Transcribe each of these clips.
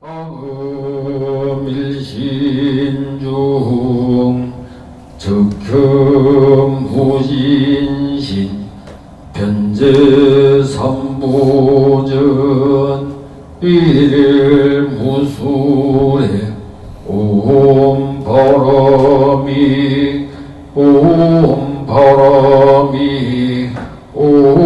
아음일신중 적금후진신 변제삼보전 일일 무술에 옴바람이 옴바람이 옴바람이.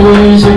always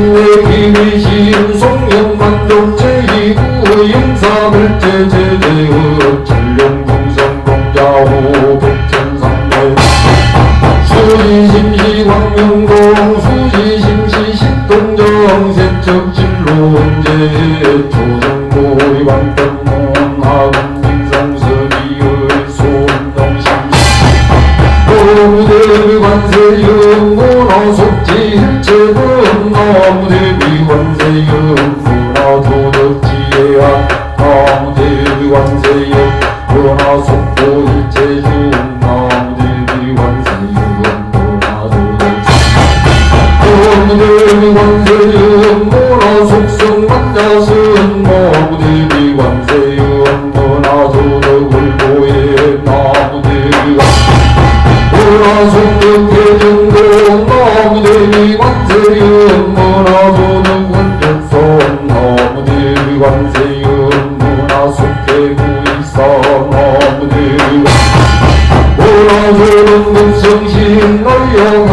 Oh, 나무대기 왕세요. 문화소득 울보의 나무대기가 문화소득 대전도 나무대기 왕세요. 문화소득 군백선 나무대기 왕세요. 문화속 대구이사. 나무대기가 문화소득 급성신 날려가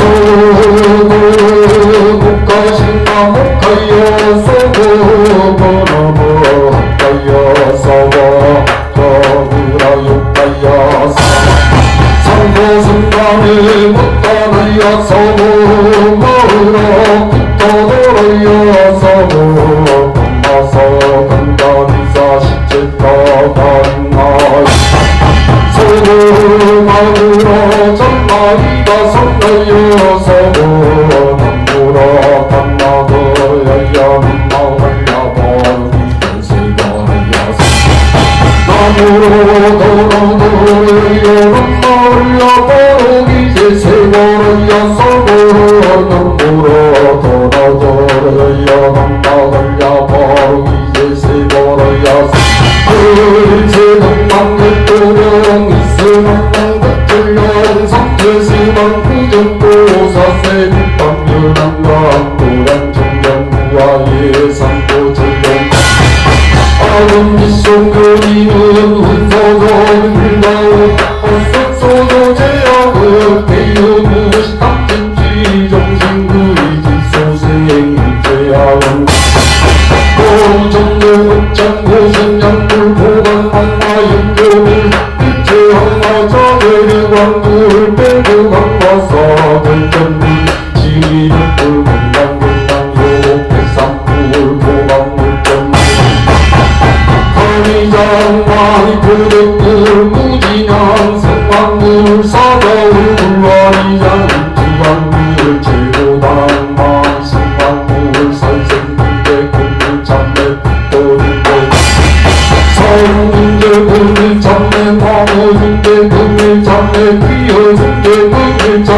소고 국가신과 목하여 소고 보라보 합하여 서와 더불어 욕하여 성고승감을 못하여 서고 흘러보는 이제 세월은 여성으로 눈물로 돌아돌아 여간다 흘려보는 이제 세월은 여성 이제는 막내 또는 있으면 땅과 뚫는 성태시만 후전도사 세빛밤 유난과 암도란 청년과 예상도 즐겨 아름이 손 그리운 Welcome to the world.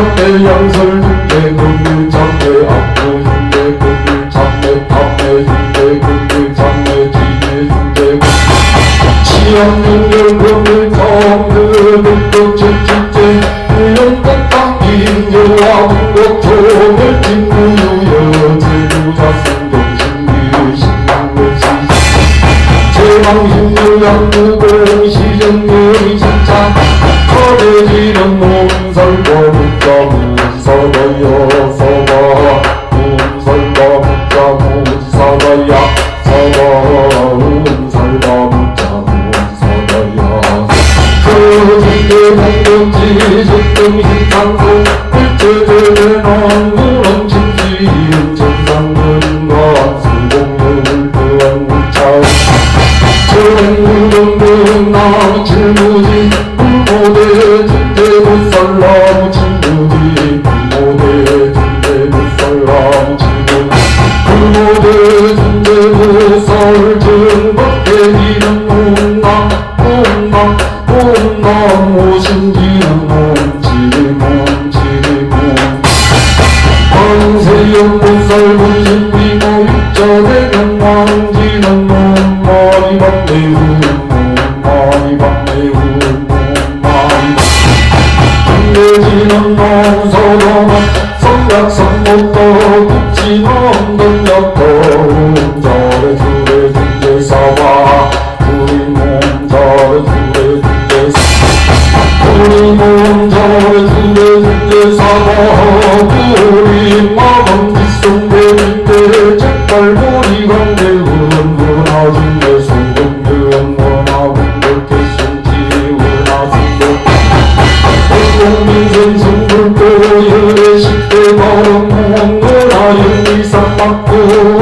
Young Zulu 건지 속금이 상고 일체적인 한구는 침시 천상근과 수공력을 더한 무차오 저랭구는 나 질무지 군모대 진대부 살라무 질무지 군모대 진대부 살라무 질무지 군모대 진대부 살증 밖에 이름 온나 온나 모른 건 무슨 기한 몸지를 몸지를 몸 권세형 문설 분신 비모 육전의 경망지는 몸 머리 박내 후 머리 박내 후 머리 박내 지는 몸 소도만 성각성 못도 붙지 몸 Oh.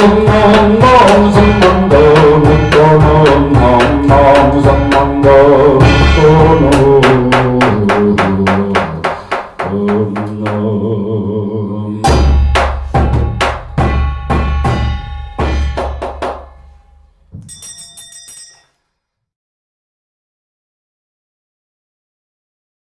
Oh,